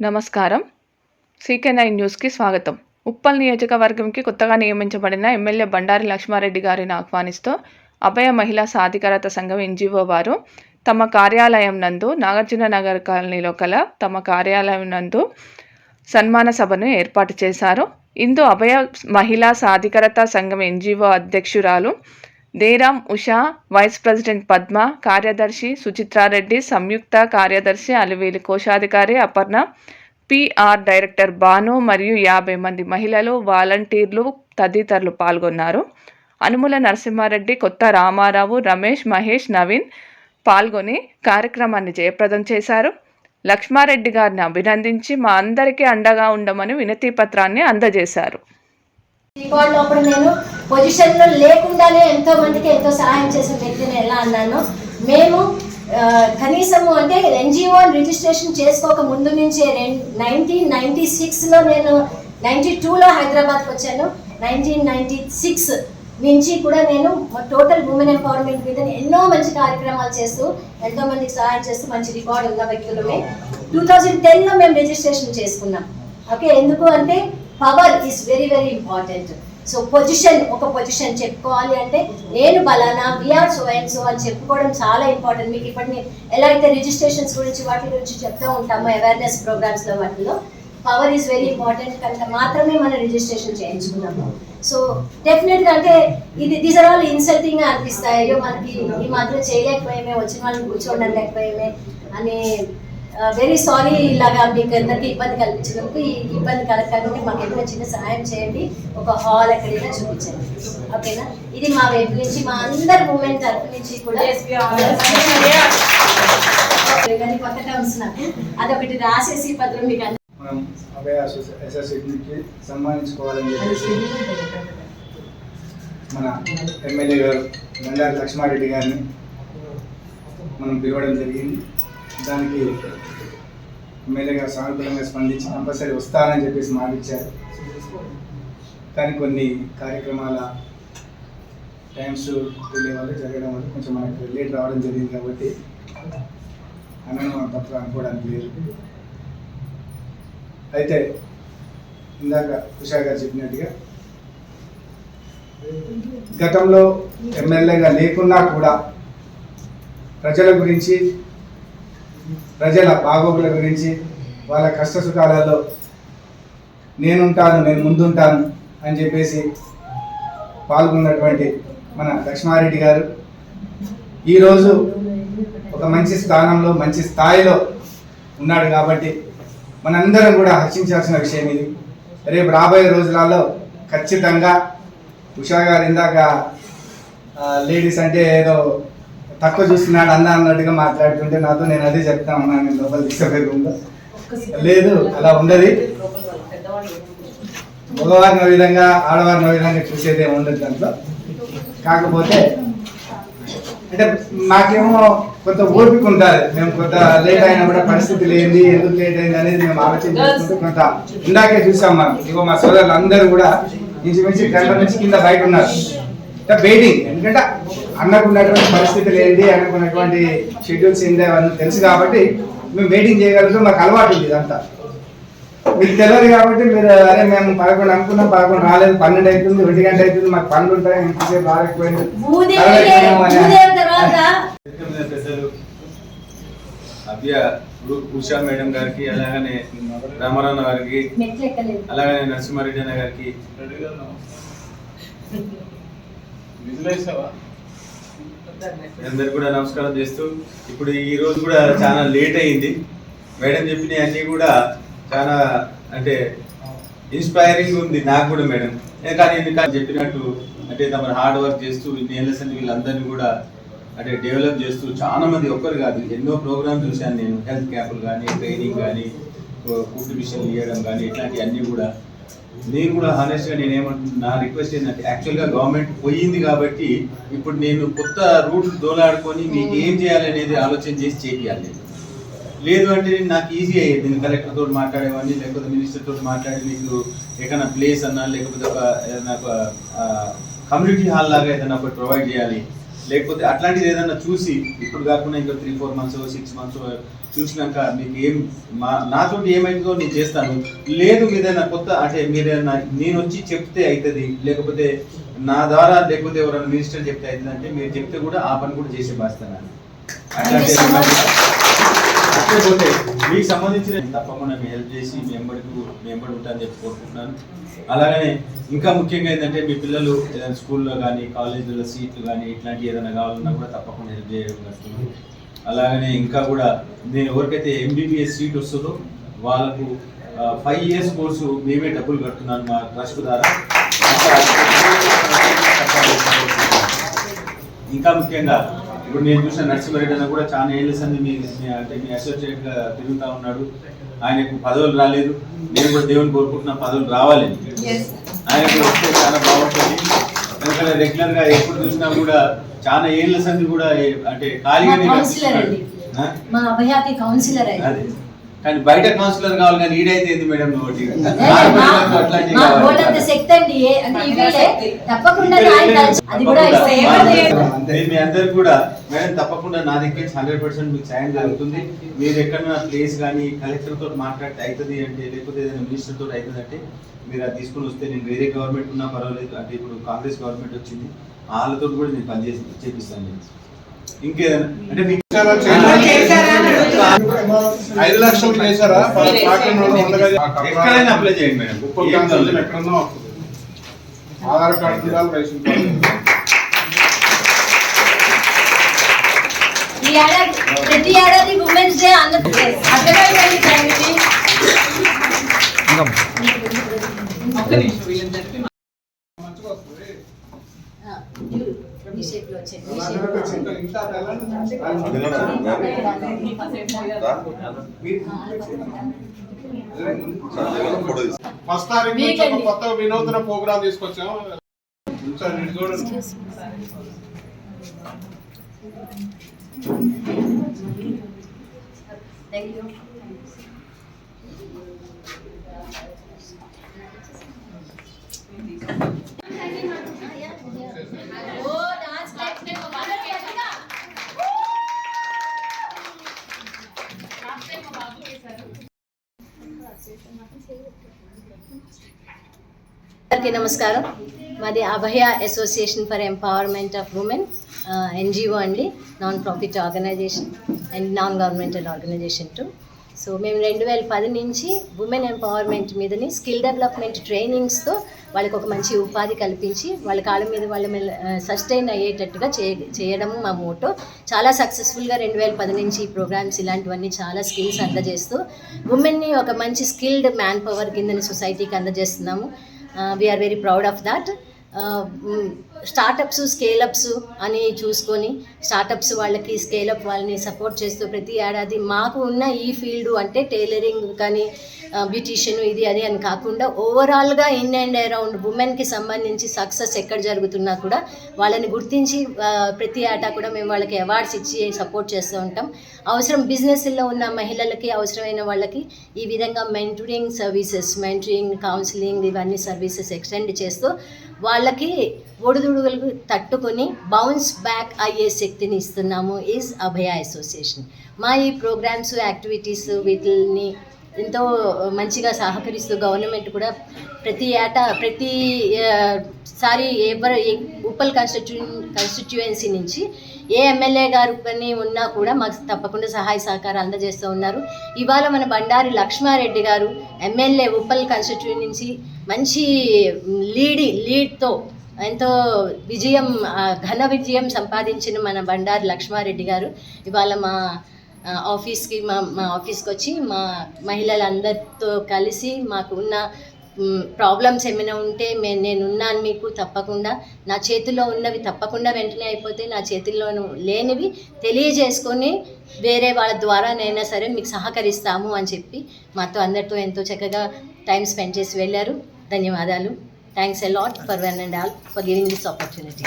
నమస్కారం. CK nine న్యూస్కి స్వాగతం. ఉప్పల్ నియోజకవర్గంకి కొత్తగా నియమించబడిన ఎమ్మెల్యే బండారి లక్ష్మారెడ్డి గారిని ఆహ్వానిస్తూ అభయ మహిళా సాధికారత సంఘం ఎన్జిఓ వారు తమ కార్యాలయం నందు నాగార్జున నగర్ కాలనీలో కల తమ కార్యాలయం నందు సన్మాన సభను ఏర్పాటు చేశారు. ఇందు అభయ మహిళా సాధికారత సంఘం ఎన్జిఓ అధ్యక్షురాలు దేరాం ఉషా వైస్ ప్రెసిడెంట్ పద్మ కార్యదర్శి సుచిత్రారెడ్డి సంయుక్త కార్యదర్శి అలివేలి కోశాధికారి అపర్ణ పిఆర్ డైరెక్టర్ బాను మరియు యాభై మంది మహిళలు వాలంటీర్లు తదితరులు పాల్గొన్నారు. అనుముల నరసింహారెడ్డి కొత్త రామారావు రమేష్ మహేష్ నవీన్ పాల్గొని కార్యక్రమాన్ని జయప్రదం చేశారు. లక్ష్మారెడ్డి గారిని అభినందించి మా అందరికీ అండగా ఉండమని వినతి పత్రాన్ని అందజేశారు. రికార్డులో అప్పుడు నేను పొజిషన్లో లేకుండానే ఎంతో మందికి ఎంతో సహాయం చేసిన వ్యక్తిని ఎలా అన్నాను మేము కనీసము అంటే ఎన్జిఓ రిజిస్ట్రేషన్ చేసుకోక ముందు నుంచే నైన్టీన్ నైన్టీ సిక్స్లో నేను నైన్టీ టూలో హైదరాబాద్కి వచ్చాను. నైన్టీన్ నైన్టీ సిక్స్ నుంచి కూడా నేను టోటల్ ఉమెన్ ఎంపవర్మెంట్ మీద ఎన్నో మంచి కార్యక్రమాలు చేస్తూ ఎంతో మందికి సహాయం చేస్తూ మంచి రికార్డు ఉన్న వ్యక్తులమే. టూ థౌజండ్ టెన్లో మేము రిజిస్ట్రేషన్ చేసుకున్నాం. ఓకే ఎందుకు అంటే power is very very important so position ఒక పొజిషన్ చెప్పుకోవాలి అంటే నేను బలానా we are so and so అని చెప్పుకోవడం చాలా ఇంపార్టెంట్ మీకు ఇప్పటి ఎలా అయితే రిజిస్ట్రేషన్స్ గురించి వాటి గురించి చెప్తూ ఉంటామో అవేర్నెస్ ప్రోగ్రామ్స్లో వాటిలో పవర్ ఈజ్ వెరీ ఇంపార్టెంట్ కనుక మాత్రమే మనం రిజిస్ట్రేషన్ చేయించుకున్నాము. సో డెఫినెట్గా అంటే ఇది దీస్ ఆర్ ఆల్ ఇన్సల్టింగ్ అనిపిస్తాయి. అయ్యో మనకి ఈ మాత్రం చేయలేకపోయేమే వచ్చిన వాళ్ళని కూర్చోండి అనే వెరీ సారీ ఇలాగా మీకు అందరికీ ఇబ్బంది కల్పించినందుకు. ఈ ఇబ్బంది కలగకుండా మాకు ఏమైనా చిన్న సహాయం చేయండి. ఒక హాల్ ఎక్కడైనా చూపించండి. ఓకేనా? ఇది మా వైపు నుంచి మా అందరి మూమెంట్ తరపు నుంచి కూడా. కానీ కొత్త టర్మ్స్ నాకు. అదొకటి రాసేసి పత్రం మీకు అందరికీ మనం అభయ సన్మానించుకోవాలని చెప్పేసి మన ఎమ్మెల్యే గారు బండారి లక్ష్మారెడ్డి గారిని మనం పిలవడం జరిగింది. దానికి ఎమ్మెల్యే గారు సానుకూలంగా స్పందించి కంపల్సరీ వస్తానని చెప్పేసి మాటిచ్చారు. కానీ కొన్ని కార్యక్రమాల టైమ్స్ వెళ్ళే వల్ల జరగడం వల్ల కొంచెం మనకు లేట్ రావడం జరిగింది కాబట్టి అనను మనం అనుకోవడానికి లేదు. అయితే ఇందాక ఉషా గారు చెప్పినట్టుగా గతంలో ఎమ్మెల్యేగా లేకున్నా కూడా ప్రజల గురించి ప్రజల బాగోగుల గురించి వాళ్ళ కష్ట సుఖాలలో నేనుంటాను నేను ముందుంటాను అని చెప్పేసి పాల్గొన్నటువంటి మన లక్ష్మారెడ్డి గారు. ఈరోజు ఒక మంచి స్థానంలో మంచి స్థాయిలో ఉన్నాడు కాబట్టి మనందరం కూడా హర్షించాల్సిన విషయం ఇది. రేపు రాబోయే రోజులలో ఖచ్చితంగా ఉషా గారు ఇందాక లేడీస్ అంటే ఏదో తక్కువ చూస్తున్నాడు అన్న అన్నట్టుగా మాట్లాడుతుంటే నాతో నేను అదే చెప్తా ఉన్నాను నేను లోపల తీసుకుపోయే లేదు అలా ఉండదు. మగవారిని విధంగా ఆడవారిని విధంగా చూసేది ఉండదు దాంట్లో. కాకపోతే అంటే మాకేమో కొంత ఓపిక ఉంటుంది మేము కొంత లేట్ అయినా కూడా పరిస్థితి లేని ఎందుకు లేట్ అయింది అనేది మేము ఆలోచన చేసుకుంటూ కొంత ఇందాకే చూసాం మనం. ఇగో మా సోదరులు అందరూ కూడా ఇంచుమించు గంట నుంచి కింద బయట ఉన్నారు. వెయిటింగ్ ఎందుకంటే అన్నకు ఉన్నటువంటి పరిస్థితులు ఏంటి అనుకున్నటువంటి షెడ్యూల్స్ ఏంటి అవన్నీ తెలుసు కాబట్టి మేము వెయిటింగ్ చేయగలుగుతాం మాకు అలవాటు ఉంది ఇదంతా. మీకు తెలియదు కాబట్టి మీరు అరే మేము పదకొండు అనుకున్నాం పదకొండు రాలేదు పన్నెండు అవుతుంది ఒంటి గంట అవుతుంది మాకు పనులు ఉంటాయి ఇంతసేపు రాలేకపోయింది అభ్య ఉషా మేడం గారికి అలాగనే రామారావు గారికి అలాగనే నరసింహారెడ్డి అన్న గారికి. అందరు కూడా నమస్కారం చేస్తూ ఇప్పుడు ఈ రోజు కూడా చాలా లేట్ అయింది. మేడం చెప్పినవి అన్నీ కూడా చాలా అంటే ఇన్స్పైరింగ్ ఉంది నాకు కూడా మేడం. ఏ కానీ ఎన్ని కానీ చెప్పినట్టు అంటే తమ హార్డ్ వర్క్ చేస్తూ ఇన్ని ఏళ్ళ సంది వీళ్ళందరినీ కూడా అంటే డెవలప్ చేస్తూ చాలా మంది ఒక్కరు కాదు. ఎన్నో ప్రోగ్రామ్స్ చూశాను నేను. హెల్త్ క్యాంపులు కానీ ట్రైనింగ్ కానీ ఫుడ్ మిషన్ ఇవ్వడం కానీ ఇట్లాంటివి అన్నీ కూడా. నేను కూడా హానెస్ట్గా నేను ఏమంటున్నా నా రిక్వెస్ట్ ఏంటంటే యాక్చువల్గా గవర్నమెంట్ పోయింది కాబట్టి ఇప్పుడు నేను కొత్త రూట్లు దోలాడుకొని మీకు ఏం చేయాలి అనేది ఆలోచన చేసి చేయాలి లేదు అంటే నాకు ఈజీ అయ్యేది నేను కలెక్టర్ తోటి మాట్లాడేవాడిని లేకపోతే మినిస్టర్ తోటి మాట్లాడి మీకు ఏదైనా ప్లేస్ అన్నా లేకపోతే ఒక ఏదైనా ఒక కమ్యూనిటీ హాల్ లాగా ఏదైనా ఒకటి ప్రొవైడ్ చేయాలి. లేకపోతే అట్లాంటిది ఏదైనా చూసి ఇప్పుడు కాకుండా ఇంకా three four months six months చూసినాక మీకు ఏం మా నాతోటి ఏమైందో నేను చేస్తాను. లేదు మీదైనా కొత్త అంటే మీరేనా నేను వచ్చి చెప్తే అవుతుంది లేకపోతే నా ద్వారా లేకపోతే ఎవరైనా మినిస్టర్ చెప్తే అవుతుంది అంటే మీరు చెప్తే కూడా ఆ పని కూడా చేసే much. అట్లే మీకు సంబంధించిన తప్పకుండా మీ హెల్ప్ చేసి మీ ఎంబడికి మీ ఎంబడి ఉంటానని చెప్పి కోరుకుంటున్నాను. అలాగనే ఇంకా ముఖ్యంగా ఏంటంటే మీ పిల్లలు ఏదైనా స్కూల్లో కానీ కాలేజీలో సీట్లు కానీ ఇట్లాంటివి ఏదైనా కావాలన్నా కూడా తప్పకుండా హెల్ప్ చేయడం జరుగుతుంది. అలాగనే ఇంకా కూడా నేను ఎవరికైతే ఎంబీబీఎస్ సీట్ వస్తుందో వాళ్ళకు ఫైవ్ ఇయర్స్ కోర్సు మేమే డబ్బులు కడుతున్నాను మా ట్రస్ట్ ద్వారా. ఇంకా ముఖ్యంగా ఇప్పుడు నేను చూసిన నరసింహారెడ్డి అన్న కూడా చాలా ఏళ్ళ సంది మీ అంటే మీ అసోసియేట్గా తిరుగుతా ఉన్నాడు. ఆయనకు పదవులు రాలేదు. నేను కూడా దేవుని కోరుకుంటున్నా పదవులు రావాలి. ఆయనకు వస్తే చాలా బాగుంటుంది. ఎందుకంటే రెగ్యులర్గా ఎప్పుడు చూసినా కూడా చాలా ఏళ్ళ సంది కూడా అంటే ఖాళీగానే మా కౌన్సిలర్ అండి. ఆ? మా అభయాకి కౌన్సిలర్ అయ్యి అదే కానీ బయట కౌన్సిలర్ కావాలి కానీ ఈడైతే ఏంది మేడం ఒకటి? మా కావాలి. బోర్డంత శక్తి అండి ఏ- అంటే ఈ వీడే తప్పకుండా ఆయన కలిసి అది కూడా మేడం తప్పకుండా నా దగ్గర హండ్రెడ్ పర్సెంట్ మీకు సాయం జరుగుతుంది. మీరు ఎక్కడన్నా ప్లేస్ కానీ కలెక్టర్ తోటి మాట్లాడితే అవుతుంది అంటే లేకపోతే ఏదైనా మినిస్టర్ తోటి అవుతుంది అంటే మీరు అది తీసుకుని వస్తే నేను వేరే గవర్నమెంట్ ఉన్నా పర్వాలేదు. అంటే ఇప్పుడు కాంగ్రెస్ గవర్నమెంట్ వచ్చింది వాళ్ళతో కూడా నేను పనిచేసి చేపిస్తాను. నేను ఇంకేదైనా అంటే మీకు ఐదు లక్షలు ఎక్కడైనా అప్లై చేయండి. మేడం కావాలి? ఎక్కడన్నా వస్తుంది. ఆధార్ కార్డు ఉండాలి రేషన్ కార్డు ప్రతి ఏడాది ఉమెన్స్ డే అర్థమైందండి దానికి మంచిగా వస్తుంది ఆ, ఈ shape లో వచ్చేది, ఈ shape లో ఇంకా వచ్చేది. ఇంకా వెళ్ళండి. ఫస్ట్ తారీఖు కొత్త వినూతన ప్రోగ్రామ్ తీసుకొచ్చాం. చూడండి. Thank you. అందరికీ నమస్కారం. మాది Abhaya association for empowerment of women NGO అండి non profit organization and non governmental organization to so మేము రెండు వేల పది నుంచి ఉమెన్ ఎంపవర్మెంట్ మీదని స్కిల్ డెవలప్మెంట్ ట్రైనింగ్స్తో వాళ్ళకి ఒక మంచి ఉపాధి కల్పించి వాళ్ళ కాళ్ళ మీద వాళ్ళ మీద సస్టైన్ అయ్యేటట్టుగా చే చేయడం మా మోటో చాలా సక్సెస్ఫుల్గా రెండు వేల పది నుంచి ఈ ప్రోగ్రామ్స్ ఇలాంటివన్నీ చాలా స్కిల్స్ అందజేస్తూ ఉమెన్ని ఒక మంచి స్కిల్డ్ మ్యాన్ పవర్ కిందని సొసైటీకి అందజేస్తున్నాము. We are very proud of that startups scaleups అని చూసుకొని స్టార్టప్స్ వాళ్ళకి స్కేలప్ వాళ్ళని సపోర్ట్ చేస్తూ ప్రతి ఏడాది మాకు ఉన్న ఈ ఫీల్డ్ అంటే టైలరింగ్ కానీ బ్యూటీషియన్ ఇది అది అని కాకుండా ఓవరాల్గా ఇన్ అండ్ అరౌండ్ ఉమెన్కి సంబంధించి సక్సెస్ ఎక్కడ జరుగుతున్నా కూడా వాళ్ళని గుర్తించి ప్రతి ఏటా కూడా మేము వాళ్ళకి అవార్డ్స్ ఇచ్చి సపోర్ట్ చేస్తూ ఉంటాం. అవసరం బిజినెస్లో ఉన్న మహిళలకి అవసరమైన వాళ్ళకి ఈ విధంగా మెంటరింగ్ సర్వీసెస్ మెంటరింగ్ కౌన్సిలింగ్ ఇవన్నీ సర్వీసెస్ ఎక్స్టెండ్ చేస్తూ వాళ్ళకి ఒడిదుడుగులు తట్టుకొని బౌన్స్ బ్యాక్ అయ్యే శక్తిని ఇస్తున్నాము ఈజ్ అభయ అసోసియేషన్ మా ఈ ప్రోగ్రామ్స్ యాక్టివిటీస్ వీటిని ఎంతో మంచిగా సహకరిస్తూ గవర్నమెంట్ కూడా ప్రతి ఏటా ప్రతి సారి ఎవరు ఉప్పల్ కాన్స్టిట్యూ కాన్స్టిట్యుయెన్సీ నుంచి ఏ ఎమ్మెల్యే గారు కానీ ఉన్నా కూడా మాకు తప్పకుండా సహాయ సహకారం అందజేస్తూ ఉన్నారు. ఇవాళ మన బండారి లక్ష్మారెడ్డి గారు ఎమ్మెల్యే ఉప్పల్ కాన్స్టిట్యూన్ నుంచి మంచి లీడి లీడ్తో ఎంతో విజయం ఘన విజయం సంపాదించిన మన బండారి లక్ష్మారెడ్డి గారు. ఇవాళ మా ఆఫీస్కి మా మా ఆఫీస్కి వచ్చి మా మహిళలందరితో కలిసి మాకు ఉన్న ప్రాబ్లమ్స్ ఏమైనా ఉంటే మే నేనున్నాను మీకు తప్పకుండా. నా చేతిలో ఉన్నవి తప్పకుండా వెంటనే అయిపోతే నా చేతిలో లేనివి తెలియజేసుకొని వేరే వాళ్ళ ద్వారా నైనా సరే మీకు సహకరిస్తాము అని చెప్పి మాతో అందరితో ఎంతో చక్కగా టైం స్పెండ్ చేసి వెళ్ళారు. ధన్యవాదాలు. Thanks a lot for one and all for giving this opportunity.